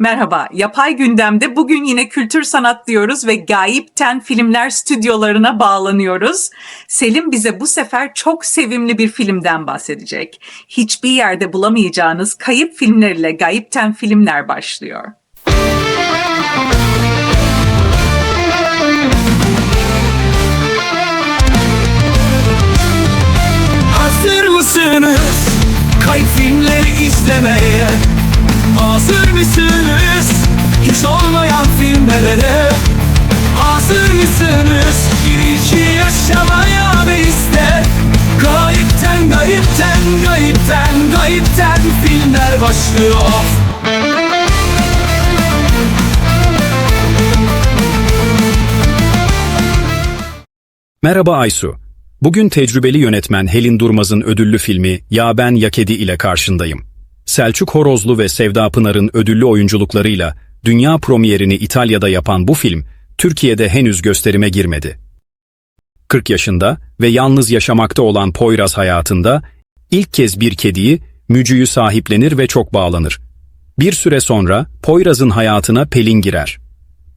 Merhaba, Yapay Gündem'de bugün yine kültür sanat diyoruz ve Gayipten Filmler stüdyolarına bağlanıyoruz. Selim bize bu sefer çok sevimli bir filmden bahsedecek. Hiçbir yerde bulamayacağınız kayıp filmlerle Gayipten Filmler başlıyor. Hazır mısınız? Kayıp filmleri izlemeye mısınız? Hiç olmayan filmlere Hazır mısınız? Girici yaşamaya ve iste Gayipten, gayipten, gayipten, gayipten filmler başlıyor Merhaba Aysu. Bugün tecrübeli yönetmen Helin Durmaz'ın ödüllü filmi Ya Ben Ya Kedi ile karşındayım. Selçuk Horozlu ve Sevda Pınar'ın ödüllü oyunculuklarıyla dünya premierini İtalya'da yapan bu film, Türkiye'de henüz gösterime girmedi. 40 yaşında ve yalnız yaşamakta olan Poyraz hayatında ilk kez bir kediyi, mücüyü sahiplenir ve çok bağlanır. Bir süre sonra Poyraz'ın hayatına Pelin girer.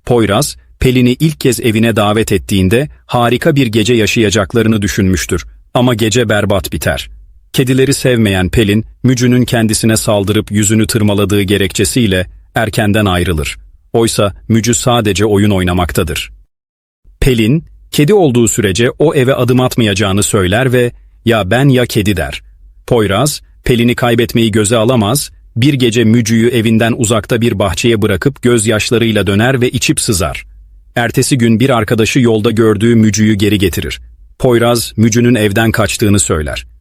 Poyraz, Pelin'i ilk kez evine davet ettiğinde harika bir gece yaşayacaklarını düşünmüştür. Ama gece berbat biter. Kedileri sevmeyen Pelin, Mücü'nün kendisine saldırıp yüzünü tırmaladığı gerekçesiyle erkenden ayrılır. Oysa Mücü sadece oyun oynamaktadır. Pelin, kedi olduğu sürece o eve adım atmayacağını söyler ve ''Ya ben ya kedi'' der. Poyraz, Pelin'i kaybetmeyi göze alamaz, bir gece Mücü'yü evinden uzakta bir bahçeye bırakıp gözyaşlarıyla döner ve içip sızar. Ertesi gün bir arkadaşı yolda gördüğü Mücü'yü geri getirir. Poyraz, Mücü'nün evden kaçtığını söyler.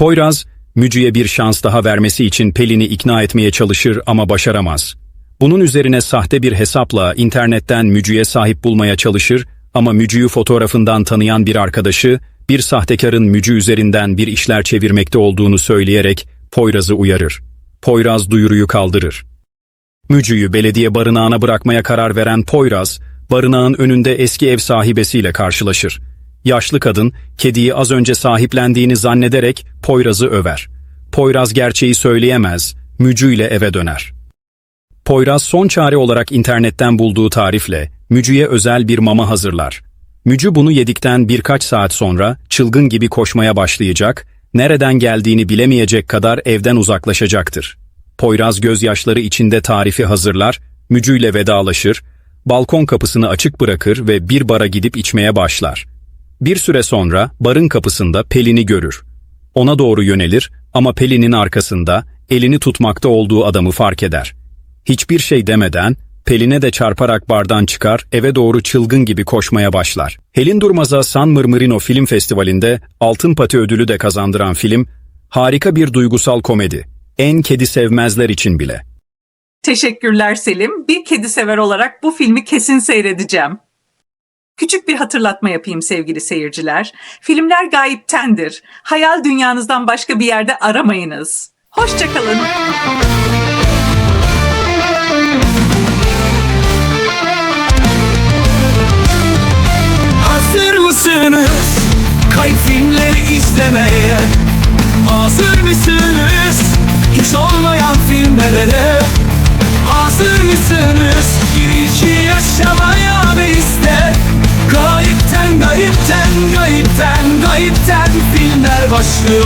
Poyraz, Mücü'ye bir şans daha vermesi için Pelin'i ikna etmeye çalışır ama başaramaz. Bunun üzerine sahte bir hesapla internetten Mücü'ye sahip bulmaya çalışır ama Mücü'yü fotoğrafından tanıyan bir arkadaşı, bir sahtekarın Mücü üzerinden bir işler çevirmekte olduğunu söyleyerek Poyraz'ı uyarır. Poyraz duyuruyu kaldırır. Mücü'yü belediye barınağına bırakmaya karar veren Poyraz, barınağın önünde eski ev sahibesiyle karşılaşır. Yaşlı kadın, kediyi az önce sahiplendiğini zannederek Poyraz'ı över. Poyraz gerçeği söyleyemez, Mücü ile eve döner. Poyraz son çare olarak internetten bulduğu tarifle Mücü'ye özel bir mama hazırlar. Mücü bunu yedikten birkaç saat sonra çılgın gibi koşmaya başlayacak, nereden geldiğini bilemeyecek kadar evden uzaklaşacaktır. Poyraz gözyaşları içinde tarifi hazırlar, Mücü ile vedalaşır, balkon kapısını açık bırakır ve bir bara gidip içmeye başlar. Bir süre sonra barın kapısında Pelin'i görür. Ona doğru yönelir ama Pelin'in arkasında elini tutmakta olduğu adamı fark eder. Hiçbir şey demeden Pelin'e de çarparak bardan çıkar, eve doğru çılgın gibi koşmaya başlar. Helin Durmaz'a San Mırmırino Film Festivali'nde Altın Pati ödülü de kazandıran film, harika bir duygusal komedi. En kedi sevmezler için bile. Teşekkürler Selim. Bir kedi sever olarak bu filmi kesin seyredeceğim. Küçük bir hatırlatma yapayım sevgili seyirciler. Filmler gayiptendir. Hayal dünyanızdan başka bir yerde aramayınız. Hoşçakalın. Hazır mısınız? Kayıp filmleri izlemeye Gayipten, gayipten, gayipten, gayipten filmler başlıyor